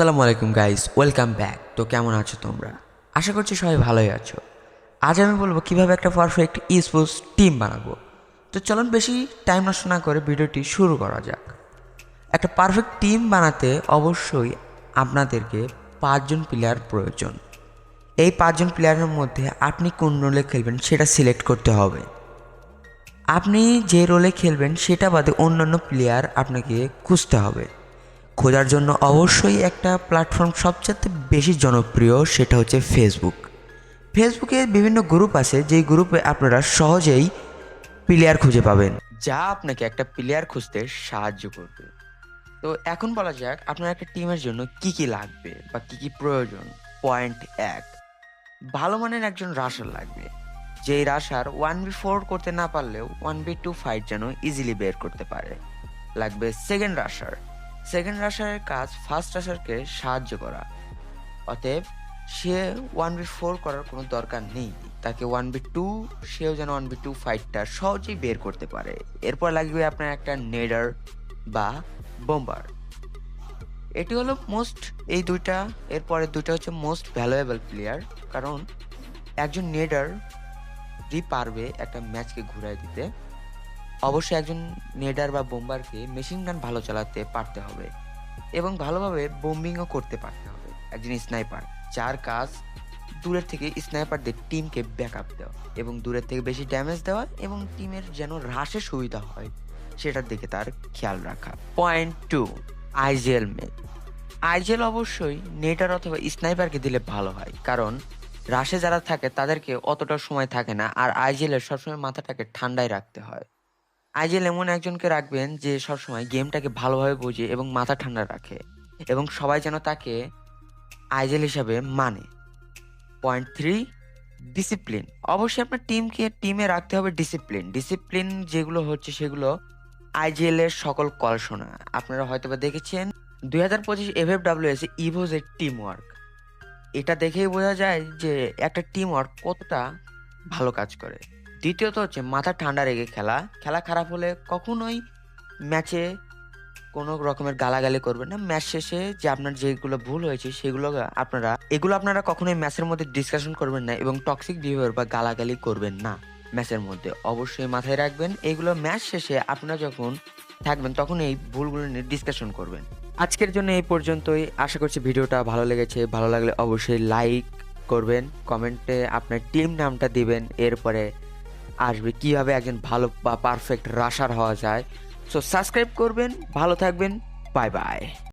আসসালামু আলাইকুম guys welcome back তো কেমন আছো তোমরা? আশা করছি সবাই ভালোই আছো। আজ আমি বলব কীভাবে একটা পারফেক্ট স্পোর্টস টিম বানাবো। তো চলুন বেশি টাইম নষ্ট না করে ভিডিওটি শুরু করা যাক। একটা পারফেক্ট টিম বানাতে অবশ্যই আপনাদেরকে পাঁচজন প্লেয়ার প্রয়োজন। এই পাঁচজন প্লেয়ারের মধ্যে আপনি কোন রোলে খেলবেন সেটা সিলেক্ট করতে হবে। আপনি যে রোলে খেলবেন সেটা বাদে অন্যান্য প্লেয়ার আপনাকে খুঁজতে হবে। খোঁজার জন্য অবশ্যই একটা প্ল্যাটফর্ম সবচেয়ে বেশি জনপ্রিয় সেটা হচ্ছে ফেসবুক ফেসবুকে বিভিন্ন গ্রুপ আছে, যেই গ্রুপে আপনারা সহজেই প্লেয়ার খুঁজে পাবেন। যা আপনাকে একটা প্লেয়ার খুঁজতে সাহায্য করবে। তো এখন বলা যাক, আপনার একটা টিমের জন্য কি কি লাগবে বা কি কি প্রয়োজন। পয়েন্ট এক, ভালো মানের একজন রাশার লাগবে। যেই রাশার ওয়ান বি ফোর করতে না পারলেও ওয়ান বি টু ফাইট যেন ইজিলি বের করতে পারে। লাগবে সেকেন্ড রাশার সেকেন্ড রাশারের কাজ ফার্স্ট রাশারকে সাহায্য করা। অতএব সে ওয়ান বি ফোর করার কোনো দরকার নেই। তাকে ওয়ান বি টু সেও যেন ওয়ান বি টু ফাইটটা সহজেই বের করতে পারে। এরপর লাগবে আপনার একটা নেডার বা বোম্বার এটি হলো মোস্ট এই দুইটা এরপরে দুইটা হচ্ছে মোস্ট ভ্যালুয়েবল প্লেয়ার কারণ একজন নেডার ই পারবে একটা ম্যাচকে ঘুরাই দিতে অবশ্যই একজন নেডার বা বোম্বারকে মেশিন গান ভালো চালাতে পারতে হবে এবং ভালোভাবে বোম্বিংও করতে পারতে হবে। একজন স্নাইপার যার কাজ দূরের থেকে স্নাইপারদের টিমকে ব্যাকআপ দেওয়া এবং দূরের থেকে বেশি ড্যামেজ দেওয়া এবং টিমের যেন হ্রাসে সুবিধা হয়, সেটার দিকে তার খেয়াল রাখা। পয়েন্ট টু আইজেল মেট আইজেল অবশ্যই নেটার অথবা স্নাইপারকে দিলে ভালো হয়, কারণ রাশে যারা থাকে তাদেরকে অতটা সময় থাকে না, আর আইজেলের সবসময় মাথাটাকে ঠান্ডায় রাখতে হয়। আইজেল এমন একজনকে রাখবেন যে সবসময় গেমটাকে ভালোভাবে বোঝে এবং মাথা ঠান্ডা রাখে এবং সবাই যেন তাকে আইজেল হিসাবে মানে। Point three, discipline. অবশ্যই আপনার টিমকে, টিমে রাখতে হবে ডিসিপ্লিন। ডিসিপ্লিন যেগুলো হচ্ছে সেগুলো আইজিএল এর সকল কল শোনা। আপনারা হয়তো বা দেখেছেন দুই হাজার পঁচিশ F F W S Evos এর টিম ওয়ার্ক এটা দেখেই বোঝা যায় যে একটা টিম ওয়ার্ক কতটা ভালো কাজ করে। দ্বিতীয়ত হচ্ছে মাথা ঠান্ডা রেখে খেলা। খেলা খারাপ হলে কখনোই ম্যাচে কোনো রকমের গালাগালি করবেন না। ম্যাচ শেষে যে আপনার যেগুলো ভুল হয়েছে সেগুলো আপনারা, এগুলো আপনারা কখনোই ম্যাচের মধ্যে ডিসকাশন করবেন না এবং টক্সিক বিহেভিয়ার বা গালাগালি করবেন না ম্যাচের মধ্যে। অবশ্যই মাথায় রাখবেন, এগুলো ম্যাচ শেষে আপনারা যখন থাকবেন, তখন এই ভুলগুলো নিয়ে ডিসকাশন করবেন। আজকের জন্য এই পর্যন্তই। আশা করছি ভিডিওটা ভালো লেগেছে। ভালো লাগলে অবশ্যই লাইক করবেন কমেন্টে আপনার টিম নামটা দিবেন, এরপরে আসবে, কীভাবে একজন ভালো বা পারফেক্ট রাশার হওয়া যায়। সো সাবস্ক্রাইব করবেন, ভালো থাকবেন বাই বাই